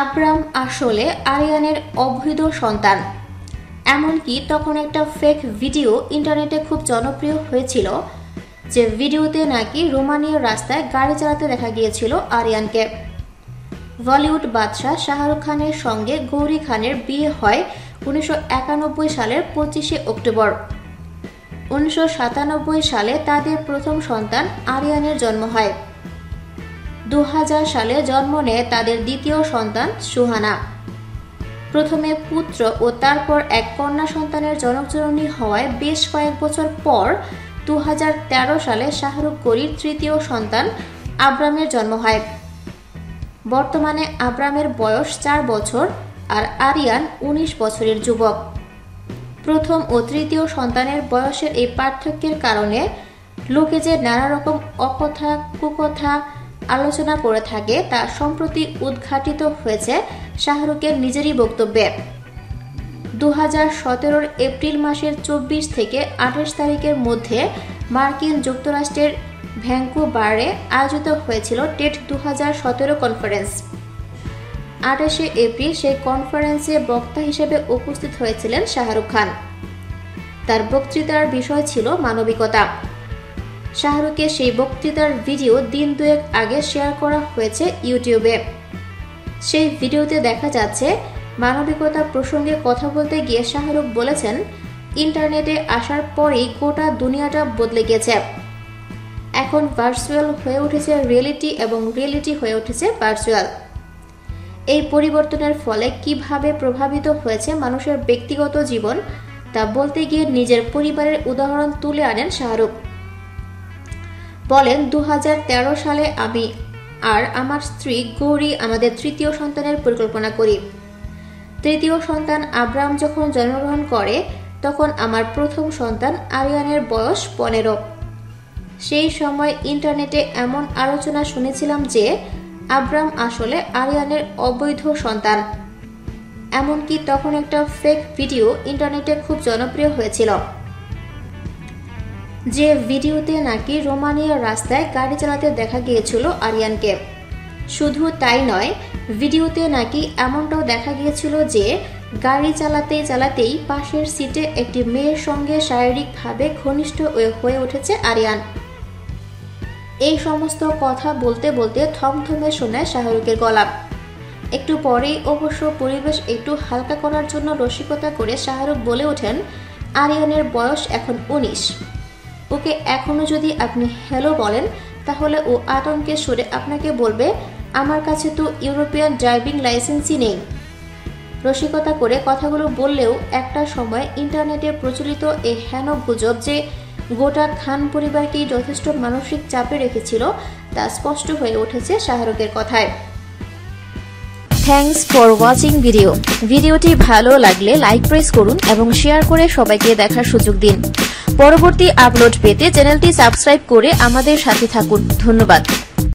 Abram আসলে আরিয়ানের অবৈধ সন্তান। এমনকি তখন একটা ফেক ভিডিও ইন্টারনেটে খুব জনপ্রিয় হয়েছিল, যে ভিডিওতে নাকি রোমানীয় রাস্তায় গাড়ি চালাতে দেখা গিয়েছিল আরিয়ানকে। বলিউড বাদশাহ শাহরুখ খানের সঙ্গে গৌরী খানের বিয়ে হয় উনিশশো একানব্বই সালের পঁচিশে অক্টোবর। উনিশশো সাতানব্বই সালে তাদের প্রথম সন্তান আরিয়ানের জন্ম হয়। দু হাজার সালে জন্ম নেয় তাদের দ্বিতীয় সন্তান সুহানা। প্রথমে পুত্র ও তারপর এক কন্যা সন্তানের জনকজননী হওয়ায় বেশ কয়েক বছর পর দু হাজার তেরো সালে শাহরুখ গরির তৃতীয় সন্তান আব্রামের জন্ম হয়। বর্তমানে আব্রামের বয়স চার বছর আর আরিয়ান ১৯ বছরের যুবক। প্রথম ও তৃতীয় সন্তানের বয়সের এই পার্থক্যের কারণে লোকে যে নানা রকম অকথা, কুকথা আলোচনা করে থাকে তা সম্প্রতি উদ্ঘাটিত হয়েছে শাহরুখের নিজেরই বক্তব্যে। দু হাজার সতেরোর এপ্রিল মাসের চব্বিশ থেকে আঠাশ তারিখের মধ্যে মার্কিন যুক্তরাষ্ট্রের ভ্যাঙ্কুবারে আয়োজিত হয়েছিল টেট দু হাজার সতেরো কনফারেন্স। আঠাশে এপ্রিল সেই কনফারেন্সে বক্তা হিসেবে উপস্থিত হয়েছিলেন শাহরুখ খান। তার বক্তৃতার বিষয় ছিল মানবিকতা। শাহরুখের সেই বক্তৃতার ভিডিও দিন দুয়েক আগে শেয়ার করা হয়েছে ইউটিউবে। সেই ভিডিওতে দেখা যাচ্ছে, মানবিকতা প্রসঙ্গে কথা বলতে গিয়ে শাহরুখ বলেছেন, ইন্টারনেটে আসার পরেই গোটা দুনিয়াটা বদলে গেছে। এখন ভার্চুয়াল হয়ে উঠেছে রিয়েলিটি এবং রিয়েলিটি হয়ে উঠেছে ভার্চুয়াল এই পরিবর্তনের ফলে কীভাবে প্রভাবিত হয়েছে মানুষের ব্যক্তিগত জীবন, তা বলতে গিয়ে নিজের পরিবারের উদাহরণ তুলে আনেন শাহরুখ। বলেন দুই হাজার তেরো সালে আমি আর আমার স্ত্রী গৌরী আমাদের তৃতীয় সন্তানের পরিকল্পনা করি। তৃতীয় সন্তান আব্রাম যখন জন্মগ্রহণ করে, তখন আমার প্রথম সন্তান আরিয়ানের বয়স পনেরো। সেই সময় ইন্টারনেটে এমন আলোচনা শুনেছিলাম যে আব্রাম আসলে আরিয়ানের অবৈধ সন্তান। এমনকি তখন একটা ফেক ভিডিও ইন্টারনেটে খুব জনপ্রিয় হয়েছিল। যে ভিডিওতে নাকি রোমানিয়ার রাস্তায় গাড়ি চালাতে দেখা গিয়েছিল আরিয়ানকে। শুধু তাই নয় ভিডিওতে নাকি এমনটাও দেখা গিয়েছিল যে গাড়ি চালাতে চালাতেই পাশের সিটে একটি মেয়ের সঙ্গে শারীরিকভাবে ঘনিষ্ঠ হয়ে উঠেছে আরিয়ান। এই সমস্ত কথা বলতে বলতে থমথমে শোনায় শাহরুখের গলা। একটু পরেই অবশ্য পরিবেশ একটু হালকা করার জন্য রসিকতা করে শাহরুখ বলে ওঠেন, আরিয়ানের বয়স এখন উনিশ। ওকে এখনও যদি আপনি হ্যালো বলেন, তাহলে ও আতঙ্কে সরে আপনাকে বলবে, আমার কাছে তো ইউরোপিয়ান ড্রাইভিং লাইসেন্সই নেই। রসিকতা করে কথাগুলো বললেও একটা সময় ইন্টারনেটে প্রচলিত এই হেন গুজব যে গোটা খান পরিবারকেই যথেষ্ট মানসিক চাপে রেখেছিল, তা স্পষ্ট হয়ে উঠেছে শাহরুখের কথায়। থ্যাংকস ফর ওয়াচিং ভিডিও ভিডিওটি ভালো লাগলে লাইক প্রেস করুন এবং শেয়ার করে সবাইকে দেখার সুযোগ দিন। পরবর্তী আপলোড পেতে চ্যানেলটি সাবস্ক্রাইব করে আমাদের সাথে থাকুন। ধন্যবাদ।